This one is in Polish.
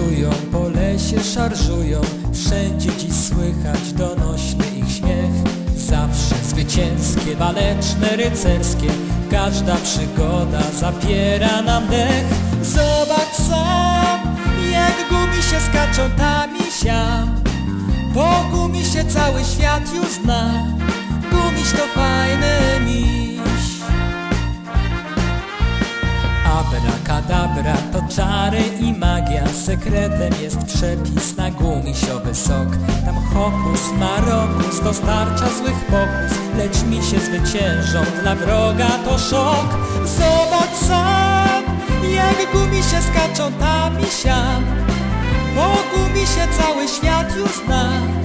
Podróżują, po lesie szarżują. Wszędzie dziś słychać donośny ich śmiech. Zawsze zwycięskie, waleczne, rycerskie. Każda przygoda zapiera nam dech. Zobacz sam, jak gumi się skaczą tam i Po gumi się cały świat już zna. Gumiś to fajny miś Abracadabra to czary i magia. Sekretem jest przepis na gumisiowy sok. Tam hokus, marokus dostarcza złych pokus. Lecz mi się zwyciężą, dla wroga to szok. Zobacz sam, jak gumisie skaczą tam i siam. Po gumisie cały świat już zna